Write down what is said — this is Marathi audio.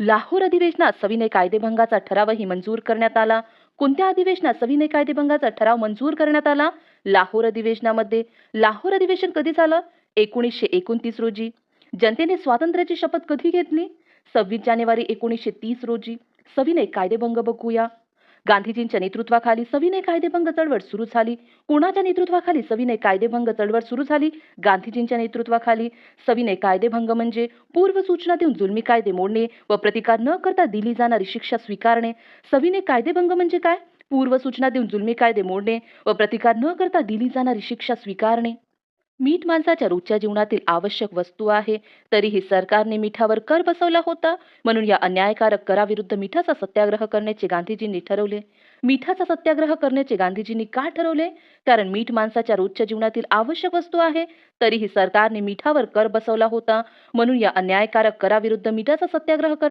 लाहोर अधिवेशनात सविनय कायदेभंगाचा ठरावही मंजूर करण्यात आला. कोणत्या अधिवेशनात सविनय कायदेभंगाचा ठराव मंजूर करण्यात आला? लाहोर अधिवेशनामध्ये. लाहोर अधिवेशन कधी झालं? एकोणीसशे एकोणतीस रोजी. जनतेने स्वातंत्र्याची शपथ कधी घेतली? सव्वीस जानेवारी एकोणीसशे तीस रोजी. सविनय कायदेभंग बघूया. गांधीजींच्या नेतृत्वाखाली सविनय कायदेभंग चळवळ सुरू झाली. कोणाच्या नेतृत्वाखाली सविनय कायदेभंग चळवळ सुरू झाली? गांधीजींच्या नेतृत्वाखाली सविनय कायदेभंग म्हणजे पूर्व सूचना देऊन जुलमी कायदे मोडणे व प्रतिकार न करता दिली जाणारी शिक्षा स्वीकारणे. सविनय कायदेभंग म्हणजे काय? पूर्व सूचना देऊन जुलमी कायदे मोडणे व प्रतिकार न करता दिली जाणारी शिक्षा स्वीकारणे. मीठ माणसाच्या रोजच्या जीवनातील आवश्यक वस्तू आहे. तरीही सरकारने मिठावर कर बसवला होता. म्हणून या अन्यायकारक कराविरुद्ध मिठाचा सत्याग्रह करण्याचे गांधीजींनी ठरवले. मिठाचा सत्याग्रह करण्याचे गांधीजींनी का ठरवले? कारण मीठ माणसाच्या रोजच्या जीवनातील आवश्यक वस्तू आहे. तरीही सरकारने मिठावर कर बसवला होता. म्हणून या अन्यायकारक कराविरुद्ध मिठाचा सत्याग्रह कर